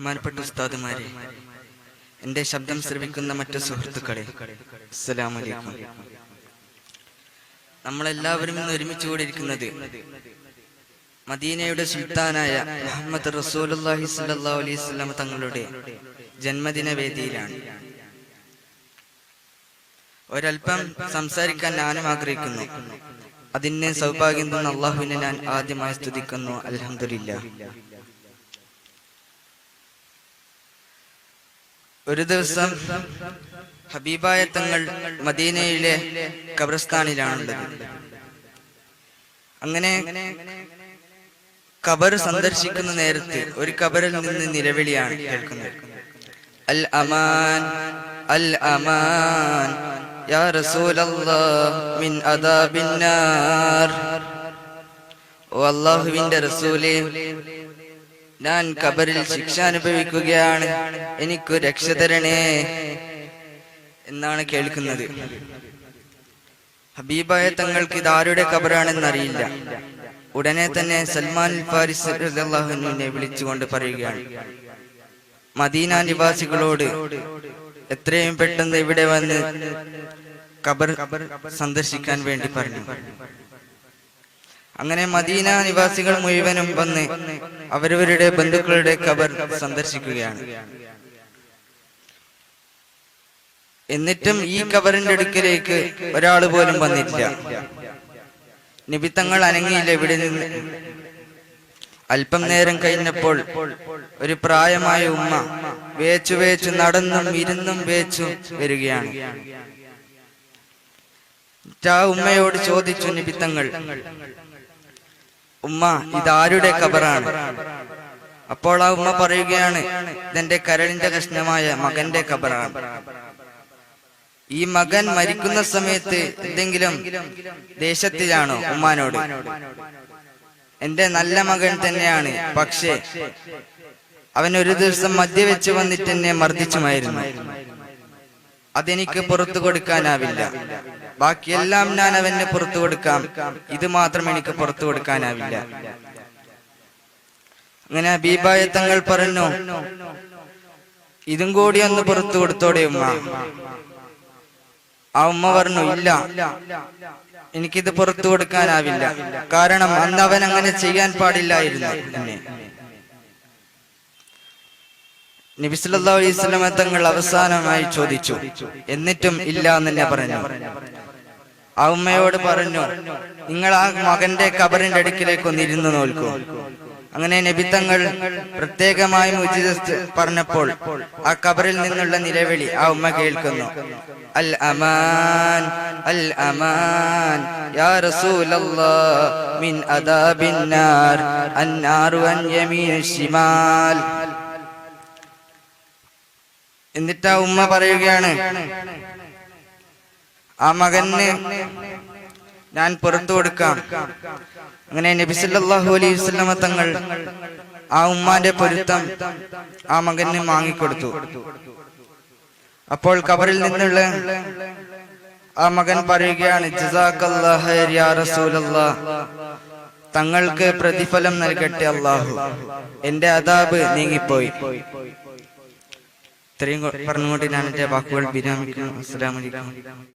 ബഹുമാനപ്പെട്ട ഉസ്താദുമാരെ എന്റെ ശബ്ദം ശ്രവിക്കുന്ന മറ്റു സുഹൃത്തുക്കളെ നമ്മളെല്ലാവരും ഇന്ന് ഒരുമിച്ച് കൂടിയിരിക്കുന്നത് മദീനയുടെ സുൽത്താനായ മുഹമ്മദ് അലൈഹി വസല്ലം തങ്ങളുടെ ജന്മദിന വേദിയിലാണ്. ഒരൽപ്പം സംസാരിക്കാൻ ഞാനും ആഗ്രഹിക്കുന്നു. അതിന് സൗഭാഗ്യം തന്ന അള്ളാഹുവിനെ ഞാൻ ആദ്യമായി സ്തുതിക്കുന്നു. അൽഹംദുലില്ലാ ഒരു ദിവസം ഹബീബായ തങ്ങൾ മദീനയിലെ ഖബർസ്ഥാനിലാണുള്ളത്. അങ്ങനെ ഖബർ സന്ദർശിക്കുന്ന നേരത്ത് ഒരു കബറിൽ നിന്ന് നിലവിളിയാണ് കേൾക്കുന്നത്. അൽ അമാൻ അൽ അമാൻ യാ റസൂലല്ലാഹ് മിൻ അദാബിന്നാർ ഓ അല്ലാഹുവിന്റെ റസൂലേ ഞാൻ കബറിൽ ശിക്ഷ അനുഭവിക്കുകയാണ്. എനിക്കു രക്ഷ തരണേ എന്നാണ് കേൾക്കുന്നത്. ഹബീബായ തങ്ങൾക്ക് ഇത് ആരുടെ ഖബറാണെന്ന് അറിയില്ല ഉടനെ തന്നെ സൽമാൻ ഫാരിസ് റളിയല്ലാഹുവിനെ വിളിച്ചുകൊണ്ട് പറയുകയാണ്. മദീന നിവാസികളോട് എത്രയും പെട്ടെന്ന് ഇവിടെ വന്ന് കബർ സന്ദർശിക്കാൻ വേണ്ടി പറഞ്ഞു. അങ്ങനെ മദീന നിവാസികൾ മുഴുവനും വന്ന് അവരവരുടെ ബന്ധുക്കളുടെ ഖബർ സന്ദർശിക്കുകയാണ്. എന്നിട്ടും ഈ കബറിന്റെ അടുക്കിലേക്ക് ഒരാൾ പോലും വന്നിട്ടില്ല. നിബിത്തങ്ങൾ അനങ്ങിയില്ല ഇവിടെ നിന്ന്. അല്പം നേരം കഴിഞ്ഞപ്പോൾ ഒരു പ്രായമായ ഉമ്മ വേച്ചു വേച്ചു നടന്നും ഇരുന്നും വേച്ചു വരികയാണ്. ഉമ്മയോട് ചോദിച്ചു നിബിത്തങ്ങൾ ഉമ്മ ഇതാരുടെ കബറാണ്? അപ്പോൾ ആ ഉമ്മ പറയുകയാണ് ഇതെന്റെ കരളിന്റെ കഷ്ണമായ മകന്റെ കബറാണ്. ഈ മകൻ മരിക്കുന്ന സമയത്ത് എന്തെങ്കിലും ദേശത്തിലാണോ ഉമ്മാനോട്? എന്റെ നല്ല മകൻ തന്നെയാണ് പക്ഷേ അവൻ ഒരു ദിവസം മദ്യവെച്ച് വന്നിട്ട് എന്നെ മർദ്ദിച്ചുമായിരുന്നു. അതെനിക്ക് പുറത്തു കൊടുക്കാനാവില്ല. ബാക്കിയെല്ലാം ഞാൻ അവന് പുറത്തു കൊടുക്കാം. ഇത് മാത്രം എനിക്ക് പുറത്തു കൊടുക്കാനാവില്ല. അങ്ങനെ ഹബീബായ തങ്ങൾ പറഞ്ഞു ഇതും കൂടി ഒന്ന് പുറത്തു കൊടുത്തോടെ ഉമ്മ. ആ ഉമ്മ പറഞ്ഞു ഇല്ല. എനിക്കിത് പുറത്തു കൊടുക്കാനാവില്ല. കാരണം അന്ന് അവൻ അങ്ങനെ ചെയ്യാൻ പാടില്ലായിരുന്നു സ്വലമ തങ്ങൾ അവസാനമായി ചോദിച്ചു. എന്നിട്ടും ഇല്ല എന്ന് പറഞ്ഞു. ആ ഉമ്മയോട് പറഞ്ഞു നിങ്ങൾ ആ മകന്റെ കബറിന്റെ അടുക്കിലേക്ക് ഒന്ന് ഇരുന്ന് നോൽക്കൂ. അങ്ങനെ നബിത്തങ്ങൾ പ്രത്യേകമായി ഉചിത പറഞ്ഞപ്പോൾ ആ കബറിൽ നിന്നുള്ള നിലവിളി ആ ഉമ്മ കേൾക്കുന്നു. അൽ അമാൻ അൽ അമാൻ യാ റസൂലല്ലാഹ് മിൻ അദാബിന്നാർ അന്നാറു അൻ യമീൻ ശിമാൽ. എന്നിട്ട് ഉമ്മ പറയുകയാണ് ആ മകന് ഞാൻ പുറത്തു കൊടുക്കാം. അങ്ങനെ നബിസല്ലാഹു അലൈഹി വസല്ലമ തങ്ങൾ ആ ഉമ്മാന്റെ പൊരുത്തം ആ മകന് വാങ്ങിക്കൊടുത്തു. അപ്പോൾ കബറിൽ നിന്നുള്ള ആ മകൻ പറയുകയാണ് തങ്ങൾക്ക് പ്രതിഫലം നൽകട്ടെ അള്ളാഹു എന്റെ അതാബ് നീങ്ങിപ്പോയി. ഇത്രയും പറഞ്ഞുകൊണ്ട് ഞാൻ എന്റെ വാക്കുകൾ വിരാമിക്കുന്നു. അസ്സലാമു അലൈക്കും.